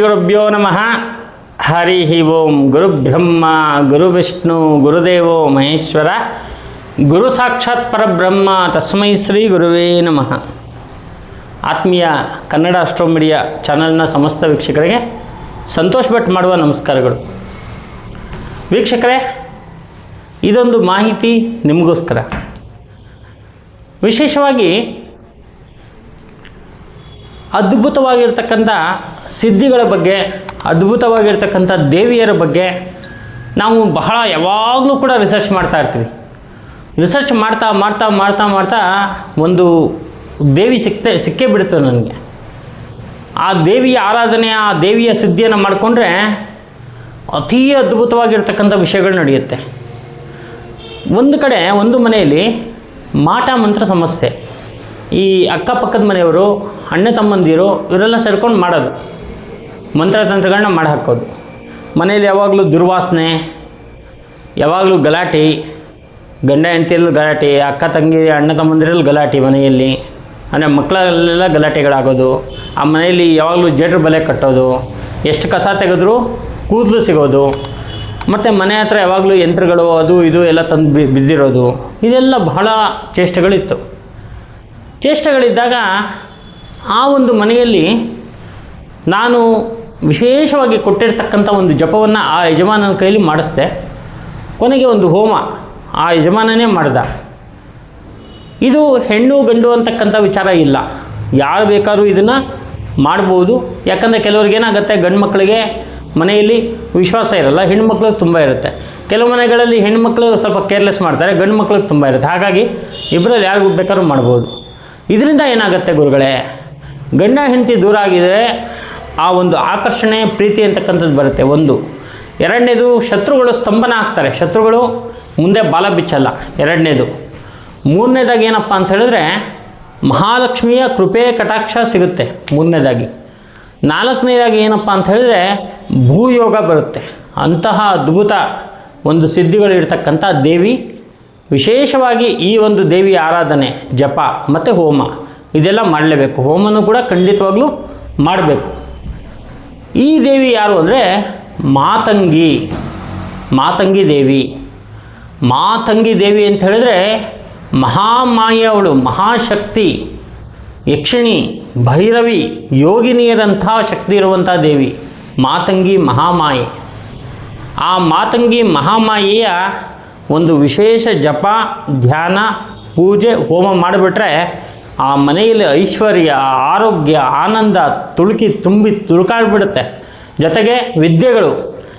ಗುರುಭ್ಯೋ ನಮಃ. ಹರಿ ಓಂ ಗುರುಬ್ರಹ್ಮ ಗುರುವಿಷ್ಣು ಗುರುದೇವೋ ಮಹೇಶ್ವರ. ಗುರು ಸಾಕ್ಷಾತ್ ಪರಬ್ರಹ್ಮ ತಸ್ಮೈ ಶ್ರೀ ಗುರುವೇ ನಮಃ. ಆತ್ಮೀಯ ಕನ್ನಡ ಅಷ್ಟೋ ಮೀಡಿಯಾ ಚಾನಲ್ನ ಸಮಸ್ತ ವೀಕ್ಷಕರಿಗೆ ಸಂತೋಷ್ ಭಟ್ ಮಾಡುವ ನಮಸ್ಕಾರಗಳು. ವೀಕ್ಷಕರೇ, ಇದೊಂದು ಮಾಹಿತಿ ನಿಮಗೋಸ್ಕರ. ವಿಶೇಷವಾಗಿ ಅದ್ಭುತವಾಗಿರ್ತಕ್ಕಂಥ ಸಿದ್ಧಿಗಳ ಬಗ್ಗೆ, ಅದ್ಭುತವಾಗಿರ್ತಕ್ಕಂಥ ದೇವಿಯರ ಬಗ್ಗೆ ನಾವು ಬಹಳ ಯಾವಾಗಲೂ ಕೂಡ ರಿಸರ್ಚ್ ಮಾಡ್ತಾ ಇರ್ತೀವಿ. ರಿಸರ್ಚ್ ಮಾಡ್ತಾ ಮಾಡ್ತಾ ಮಾಡ್ತಾ ಮಾಡ್ತಾ ಒಂದು ದೇವಿ ಸಿಕ್ತೆ, ಸಿಕ್ಕೇ ಬಿಡುತ್ತೆ ನನಗೆ. ಆ ದೇವಿಯ ಆರಾಧನೆ, ಆ ದೇವಿಯ ಸಿದ್ಧಿಯನ್ನು ಮಾಡಿಕೊಂಡ್ರೆ ಅತೀ ಅದ್ಭುತವಾಗಿರ್ತಕ್ಕಂಥ ವಿಷಯಗಳು ನಡೆಯುತ್ತೆ. ಒಂದು ಕಡೆ, ಒಂದು ಮನೆಯಲ್ಲಿ ಮಾಟ ಮಂತ್ರ ಸಮಸ್ಯೆ. ಈ ಅಕ್ಕಪಕ್ಕದ ಮನೆಯವರು, ಅಣ್ಣ ತಮ್ಮಂದಿರು ಇವರೆಲ್ಲ ಸೇರ್ಕೊಂಡು ಮಾಡೋದು. ಮಂತ್ರತಂತ್ರಗಳನ್ನ ಮಾಡಿ ಹಾಕೋದು. ಮನೆಯಲ್ಲಿ ಯಾವಾಗಲೂ ದುರ್ವಾಸನೆ, ಯಾವಾಗಲೂ ಗಲಾಟೆ, ಗಂಡ ಹೆಂಡತಿಯಲ್ಲೂ ಗಲಾಟೆ, ಅಕ್ಕ ತಂಗಿ, ಅಣ್ಣ ತಮ್ಮಂದಿರಲ್ಲಿ ಗಲಾಟೆ ಮನೆಯಲ್ಲಿ, ಅಂದರೆ ಮಕ್ಕಳಲ್ಲೆಲ್ಲ ಗಲಾಟೆಗಳಾಗೋದು. ಆ ಮನೆಯಲ್ಲಿ ಯಾವಾಗಲೂ ಜೇಡ್ರ ಬಲೆ ಕಟ್ಟೋದು. ಎಷ್ಟು ಕಸ ತೆಗೆದ್ರೂ ಕೂದಲು ಸಿಗೋದು. ಮತ್ತು ಮನೆ ಹತ್ರ ಯಾವಾಗಲೂ ಯಂತ್ರಗಳು, ಅದು ಇದು ಎಲ್ಲ ತಂದು ಬಿದ್ದಿರೋದು. ಇದೆಲ್ಲ ಬಹಳ ಚೇಷ್ಟೆಗಳಿತ್ತು. ಚೇಷ್ಟೆಗಳಿದ್ದಾಗ ಆ ಒಂದು ಮನೆಯಲ್ಲಿ ನಾನು ವಿಶೇಷವಾಗಿ ಕೊಟ್ಟಿರ್ತಕ್ಕಂಥ ಒಂದು ಜಪವನ್ನು ಆ ಯಜಮಾನನ ಕೈಲಿ ಮಾಡಿಸ್ದೆ. ಕೊನೆಗೆ ಒಂದು ಹೋಮ ಆ ಯಜಮಾನನೇ ಮಾಡ್ದ. ಇದು ಹೆಣ್ಣು ಗಂಡು ಅಂತಕ್ಕಂಥ ವಿಚಾರ ಇಲ್ಲ. ಯಾರು ಬೇಕಾದ್ರೂ ಇದನ್ನು ಮಾಡ್ಬೋದು. ಯಾಕಂದರೆ ಕೆಲವ್ರಿಗೆ ಏನಾಗುತ್ತೆ, ಗಂಡು ಮಕ್ಕಳಿಗೆ ಮನೆಯಲ್ಲಿ ವಿಶ್ವಾಸ ಇರಲ್ಲ ಹೆಣ್ಮಕ್ಳಿಗೆ ತುಂಬ ಇರುತ್ತೆ. ಕೆಲವು ಮನೆಗಳಲ್ಲಿ ಹೆಣ್ಮಕ್ಳು ಸ್ವಲ್ಪ ಕೇರ್ಲೆಸ್ ಮಾಡ್ತಾರೆ, ಗಂಡು ಮಕ್ಳಿಗೆ ತುಂಬ ಇರುತ್ತೆ. ಹಾಗಾಗಿ ಇಬ್ಬರಲ್ಲಿ ಯಾರಿಗೂ ಬೇಕಾದ್ರೂ ಮಾಡ್ಬೋದು. ಇದರಿಂದ ಏನಾಗುತ್ತೆ ಗುರುಗಳೇ? ಗಂಡ ಹೆಂಡತಿ ದೂರ ಆಗಿದರೆ ಆ ಒಂದು ಆಕರ್ಷಣೆ, ಪ್ರೀತಿ ಅಂತಕ್ಕಂಥದ್ದು ಬರುತ್ತೆ. ಒಂದು. ಎರಡನೇದು, ಶತ್ರುಗಳು ಸ್ತಂಭನ ಆಗ್ತಾರೆ ಶತ್ರುಗಳು ಮುಂದೆ ಬಾಲ ಬಿಚ್ಚಲ್ಲ. ಎರಡನೇದು. ಮೂರನೇದಾಗಿ ಏನಪ್ಪ ಅಂತ ಹೇಳಿದ್ರೆ ಮಹಾಲಕ್ಷ್ಮಿಯ ಕೃಪೆ, ಕಟಾಕ್ಷ ಸಿಗುತ್ತೆ ಮೂರನೇದಾಗಿ. ನಾಲ್ಕನೇದಾಗಿ ಏನಪ್ಪ ಅಂತ ಹೇಳಿದ್ರೆ ಭೂಯೋಗ ಬರುತ್ತೆ. ಅಂತಹ ಅದ್ಭುತ ಒಂದು ಸಿದ್ಧಿಗಳು ಇರ್ತಕ್ಕಂಥ ದೇವಿ ವಿಶೇಷವಾಗಿ ಈ ಒಂದು ದೇವಿ ಆರಾಧನೆ, ಜಪ ಮತ್ತು ಹೋಮ, ಇದೆಲ್ಲ ಮಾಡಲೇಬೇಕು. ಹೋಮನೂ ಕೂಡ ಖಂಡಿತವಾಗ್ಲೂ ಮಾಡಬೇಕು. ಈ ದೇವಿ ಯಾರು ಅಂದರೆ ಮಾತಂಗಿ ಮಾತಂಗಿ ದೇವಿ. ಮಾತಂಗಿ ದೇವಿ ಅಂತ ಹೇಳಿದ್ರೆ ಮಹಾಮಾಯವಳು, ಮಹಾಶಕ್ತಿ, ಯಕ್ಷಿಣಿ, ಭೈರವಿ, ಯೋಗಿನಿಯರಂಥ ಶಕ್ತಿ ಇರುವಂಥ ದೇವಿ, ಮಾತಂಗಿ ಮಹಾಮಾಯೆ. ಆ ಮಾತಂಗಿ ಮಹಾಮಾಯೆಯ ಒಂದು ವಿಶೇಷ ಜಪ, ಧ್ಯಾನ, ಪೂಜೆ, ಹೋಮ ಮಾಡಿಬಿಟ್ರೆ ಆ ಮನೆಯಲ್ಲಿ ಐಶ್ವರ್ಯ, ಆರೋಗ್ಯ, ಆನಂದ ತುಳುಕಿ ತುಂಬಿ ತುಳುಕಾಡ್ಬಿಡುತ್ತೆ ಜೊತೆಗೆ ವಿದ್ಯೆಗಳು,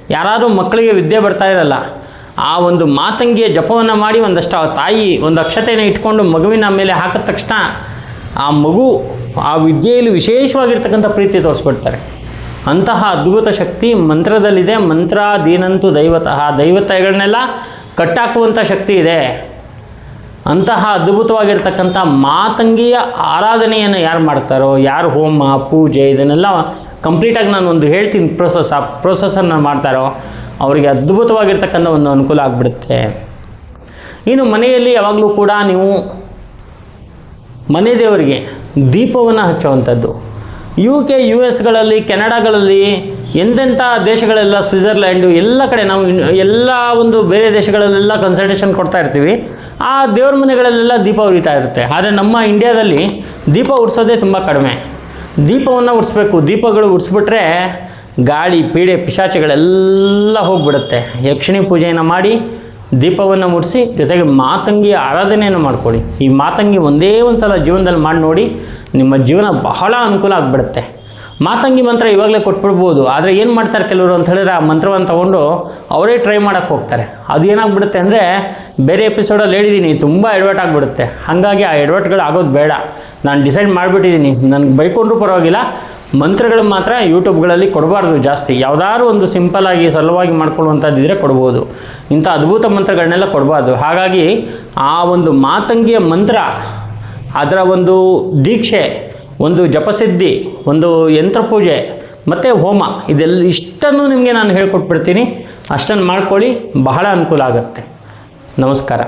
ಯಾರಾದರೂ ಮಕ್ಕಳಿಗೆ ವಿದ್ಯೆ ಬರ್ತಾ ಇರಲ್ಲ, ಆ ಒಂದು ಮಾತಂಗಿಯ ಜಪವನ್ನು ಮಾಡಿ ಒಂದಷ್ಟು ಆ ತಾಯಿ ಒಂದು ಅಕ್ಷತೆಯನ್ನು ಇಟ್ಕೊಂಡು ಮಗುವಿನ ಮೇಲೆ ಹಾಕಿದ ತಕ್ಷಣ ಆ ಮಗು ಆ ವಿದ್ಯೆಯಲ್ಲಿ ವಿಶೇಷವಾಗಿರ್ತಕ್ಕಂಥ ಪ್ರೀತಿ ತೋರಿಸ್ಬಿಡ್ತಾರೆ. ಅಂತಹ ಅದ್ಭುತ ಶಕ್ತಿ ಮಂತ್ರದಲ್ಲಿದೆ ಮಂತ್ರ ದೀನಂತು ದೈವತಃ, ದೈವತೆಗಳನ್ನೆಲ್ಲ ಕಟ್ಟಾಕುವಂಥ ಶಕ್ತಿ ಇದೆ. ಅಂತಹ ಅದ್ಭುತವಾಗಿರ್ತಕ್ಕಂಥ ಮಾತಂಗಿಯ ಆರಾಧನೆಯನ್ನು ಯಾರು ಮಾಡ್ತಾರೋ, ಯಾರು ಹೋಮ, ಪೂಜೆ ಇದನ್ನೆಲ್ಲ ಕಂಪ್ಲೀಟಾಗಿ ನಾನು ಒಂದು ಹೇಳ್ತೀನಿ. ಪ್ರೊಸೆಸ್ ಆ ಪ್ರೊಸೆಸನ್ನು ಮಾಡ್ತಾರೋ, ಅವರಿಗೆ ಅದ್ಭುತವಾಗಿರ್ತಕ್ಕಂಥ ಒಂದು ಅನುಕೂಲ ಆಗಿಬಿಡುತ್ತೆ. ಇನ್ನು ಮನೆಯಲ್ಲಿ ಯಾವಾಗಲೂ ಕೂಡ ನೀವು ಮನೆ ದೇವರಿಗೆ ದೀಪವನ್ನು ಹಚ್ಚುವಂಥದ್ದು. ಯು ಕೆ ಯು ಎಸ್ಗಳಲ್ಲಿ ಕೆನಡಾಗಳಲ್ಲಿ ಎಂತೆಂಥ ದೇಶಗಳೆಲ್ಲ ಸ್ವಿಟ್ಜರ್ಲ್ಯಾಂಡು, ಎಲ್ಲ ಕಡೆ ನಾವು ಎಲ್ಲ ಒಂದು ಬೇರೆ ದೇಶಗಳಲ್ಲೆಲ್ಲ ಕನ್ಸಲ್ಟೇಷನ್ ಕೊಡ್ತಾ ಇರ್ತೀವಿ. ಆ ದೇವ್ರ ಮನೆಗಳಲ್ಲೆಲ್ಲ ದೀಪ ಉರಿತಾ ಇರುತ್ತೆ. ಆದರೆ ನಮ್ಮ ಇಂಡಿಯಾದಲ್ಲಿ ದೀಪ ಉಡ್ಸೋದೇ ತುಂಬ ಕಡಿಮೆ. ದೀಪವನ್ನು ಉಡಿಸ್ಬೇಕು ದೀಪಗಳು ಉಡ್ಸ್ಬಿಟ್ರೆ ಗಾಳಿ, ಪೀಡೆ, ಪಿಶಾಚಿಗಳೆಲ್ಲ ಹೋಗಿಬಿಡುತ್ತೆ. ಯಕ್ಷಿಣಿ ಪೂಜೆಯನ್ನು ಮಾಡಿ ದೀಪವನ್ನು ಮುಡಿಸಿ ಜೊತೆಗೆ ಮಾತಂಗಿ ಆರಾಧನೆಯನ್ನು ಮಾಡ್ಕೊಳ್ಳಿ. ಈ ಮಾತಂಗಿ ಒಂದೇ ಒಂದು ಸಲ ಜೀವನದಲ್ಲಿ ಮಾಡಿ ನೋಡಿ ನಿಮ್ಮ ಜೀವನ ಬಹಳ ಅನುಕೂಲ ಆಗಿಬಿಡುತ್ತೆ. ಮಾತಂಗಿ ಮಂತ್ರ ಇವಾಗಲೇ ಕೊಟ್ಬಿಡ್ಬೋದು. ಆದರೆ ಏನು ಮಾಡ್ತಾರೆ ಕೆಲವರು ಅಂತ ಹೇಳಿದ್ರೆ ಆ ಮಂತ್ರವನ್ನು ತೊಗೊಂಡು ಅವರೇ ಟ್ರೈ ಮಾಡೋಕ್ಕೆ ಹೋಗ್ತಾರೆ. ಅದು ಏನಾಗ್ಬಿಡುತ್ತೆ ಅಂದರೆ ಬೇರೆ ಎಪಿಸೋಡಲ್ಲಿ ಹೇಳಿದ್ದೀನಿ ತುಂಬ ಎಡವಟ್ ಆಗಿಬಿಡುತ್ತೆ. ಹಾಗಾಗಿ ಆ ಎಡವಟ್ಗಳು ಆಗೋದು ಬೇಡ. ನಾನು ಡಿಸೈಡ್ ಮಾಡಿಬಿಟ್ಟಿದ್ದೀನಿ ನನಗೆ ಬೈಕೊಂಡ್ರೂ ಪರವಾಗಿಲ್ಲ. ಮಂತ್ರಗಳು ಮಾತ್ರ ಯೂಟ್ಯೂಬ್ಗಳಲ್ಲಿ ಕೊಡಬಾರ್ದು ಜಾಸ್ತಿ. ಯಾವುದಾದ್ರು ಒಂದು ಸಿಂಪಲ್ಲಾಗಿ ಸರಳವಾಗಿ ಮಾಡ್ಕೊಳ್ಳುವಂಥದ್ದಿದ್ರೆ ಕೊಡ್ಬೋದು. ಇಂಥ ಅದ್ಭುತ ಮಂತ್ರಗಳನ್ನೆಲ್ಲ ಕೊಡಬಾರ್ದು. ಹಾಗಾಗಿ ಆ ಒಂದು ಮಾತಂಗಿಯ ಮಂತ್ರ, ಅದರ ಒಂದು ದೀಕ್ಷೆ ಒಂದು ಜಪಸಿದ್ಧಿ, ಒಂದು ಯಂತ್ರಪೂಜೆ ಮತ್ತು ಹೋಮ, ಇದೆಲ್ಲ ಇಷ್ಟನ್ನು ನಿಮಗೆ ನಾನು ಹೇಳ್ಕೊಟ್ಬಿಡ್ತೀನಿ. ಅಷ್ಟನ್ನು ಮಾಡ್ಕೊಳ್ಳಿ, ಬಹಳ ಅನುಕೂಲ ಆಗುತ್ತೆ. ನಮಸ್ಕಾರ.